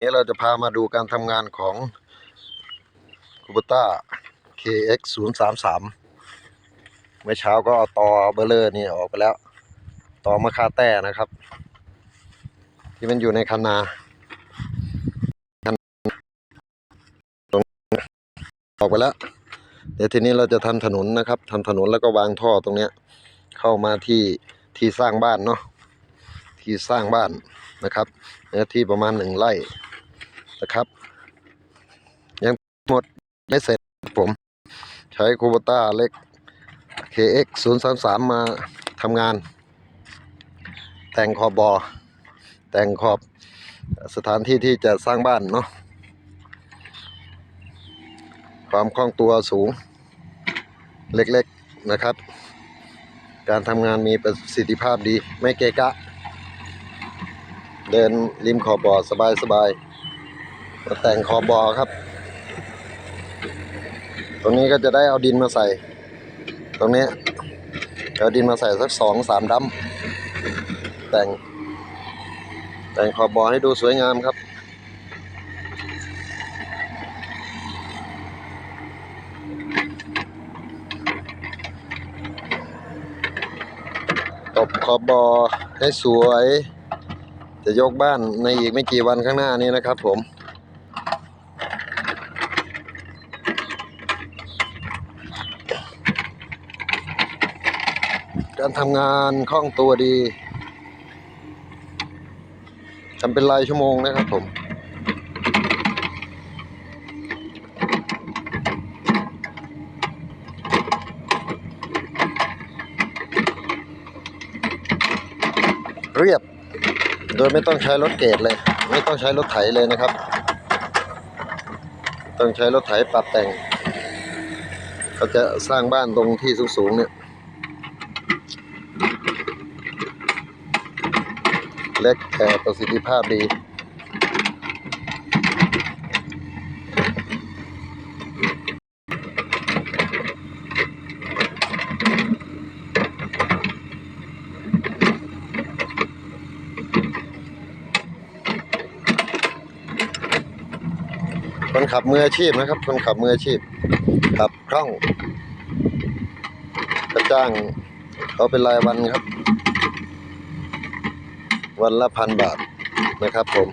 นี้เราจะพามาดูการทำงานของ c u b ต้า KX 0 3 3เมื่อเช้าก็เอาต่อเบลเลอร์นี่ออกไปแล้วต่อมะคาแต้นะครับ ที่มันอยู่ในคันนาคันตรงออกไปแล้ว เดี๋ยวทีนี้เราจะทำถนนนะครับทำถนนแล้วก็วางท่อตรงเนี้ย เข้ามาที่ที่สร้างบ้านเนาะที่สร้างบ้านนะครับเนื้อที่ประมาณหนึ่งไร่ นะครับ ยังหมดไม่เสร็จผม ใช้คูโบต้าเล็ก KX 0 3 3มาทำงาน แต่งขอบบอ แต่งขอบสถานที่ที่จะสร้างบ้านเนาะความคล่องตัวสูงเล็กๆนะครับ การทำงานมีประสิทธิภาพดีไม่เกะกะ เดินริมขอบบ่อสบายๆ มาแต่งขอบบ่อครับ ตรงนี้ก็จะได้เอาดินมาใส่ ตรงนี้เอาดินมาใส่สักสองสามดัมแต่ง แต่งขอบบ่อให้ดูสวยงามครับ ตบขอบบอให้สวย จะยกบ้านในอีกไม่กี่วันข้างหน้านี้นะครับผม การทำงานคล่องตัวดีทำเป็นรายชั่วโมงนะครับผม เรียบ โดยไม่ต้องใช้รถเกรดเลย ไม่ต้องใช้รถไถเลยนะครับ ต้องใช้รถไถปรับแต่งเขาจะสร้างบ้านตรงที่สูงๆเนี่ย เล็กแต่ประสิทธิภาพดีคนขับมืออาชีพนะครับ คนขับมืออาชีพ ขับคล่องกระจ้างเขาเป็นรายวันครับ วันละพันบาทนะครับผม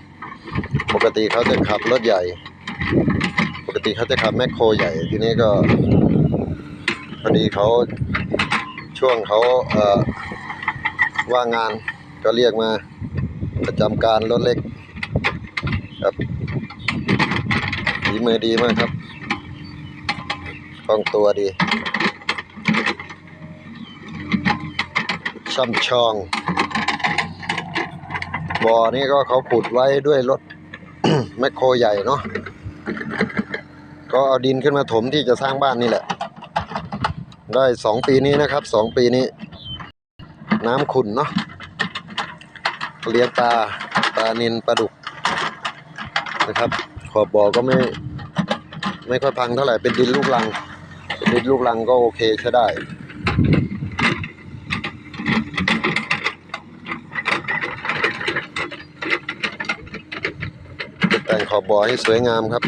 ปกติเขาจะขับรถใหญ่ ปกติเขาจะขับแมคโครใหญ่ ทีนี้ก็พอดีเขาช่วงเขาเอ่อว่างงานก็เรียกมาประจำการรถเล็กครับฝีมือดีมากครับคล่องตัวดี ช่ำชอง บ่อนี่ก็เขาขุดไว้ด้วยรถแมคโครใหญ่เนาะก็เอาดินขึ้นมาถมที่จะสร้างบ้านนี่แหละ ได้สองปีนี้นะครับสองปีนี้ น้ำขุ่นเนาะเลี้ยงปลาปลานินปลาดุกนะครับ ขอบบ่อก็ไม่ไม่ค่อยพังเท่าไหร่เป็นดินลูกรัง เป็นดินลูกรังก็โอเคใช้ได้ แต่งขอบบ่อให้สวยงามครับ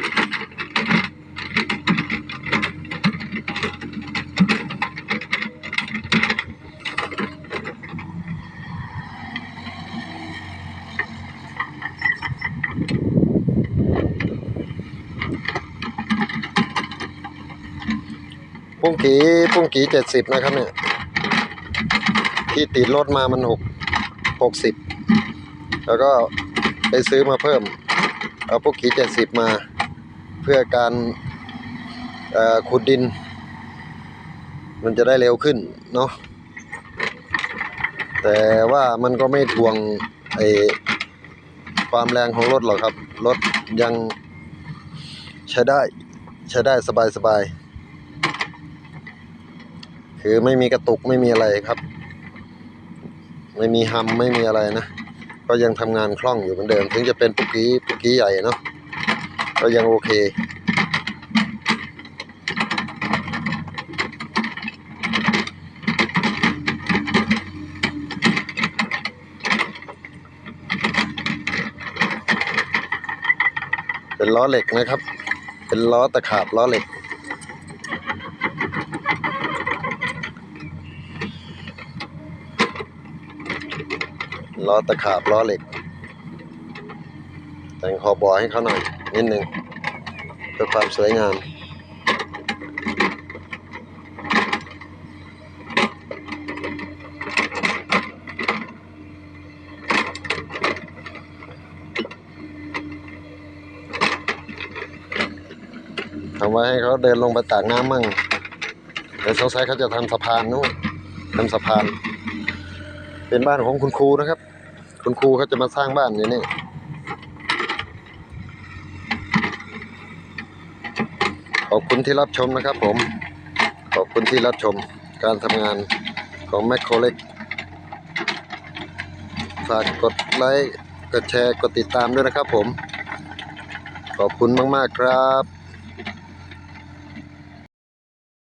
ปุ้งกีปุ้งกีเจ็ดสิบนะครับเนี่ย ที่ติดรถมามันหกหกสิบแล้วก็ไปซื้อมาเพิ่ม เอาปุ้งกีเจ็ดสิบมาเพื่อการขุดดิน มันจะได้เร็วขึ้นเนาะแต่ว่ามันก็ไม่ทวงไอความแรงของรถหรอกครับ รถยังใช้ได้ใช้ได้สบายสบายๆคือไม่มีกระตุกไม่มีอะไรครับ ไม่มีฮัมไม่มีอะไรนะ ก็ยังทำงานคล่องอยู่เหมือนเดิม ถึงจะเป็นปุกี้ปุกี้ใหญ่เนาะก็ยังโอเคคเป็นล้อเหล็กนะครับ เป็นล้อตะขาบล้อเหล็ก ล้อตะขาบล้อเหล็ก แต่งคอบอให้เขาหน่อยนิดนึงเพื่อความสวยงามทำไว้ให้เขาเดินลงไปตากน้ำมั่งเดี๋ยวสงสัยเขาจะทำสะพานนู้นทำสะพาน เป็นบ้านของคุณครูนะครับ คุณครูเขาจะมาสร้างบ้านอยู่นี่ขอบคุณที่รับชมนะครับผม ขอบคุณที่รับชมการทำงานของแมคโครเล็กฝากกดไลค์ กดแชร์ กดติดตามด้วยนะครับผม ขอบคุณมาก ๆ ครับ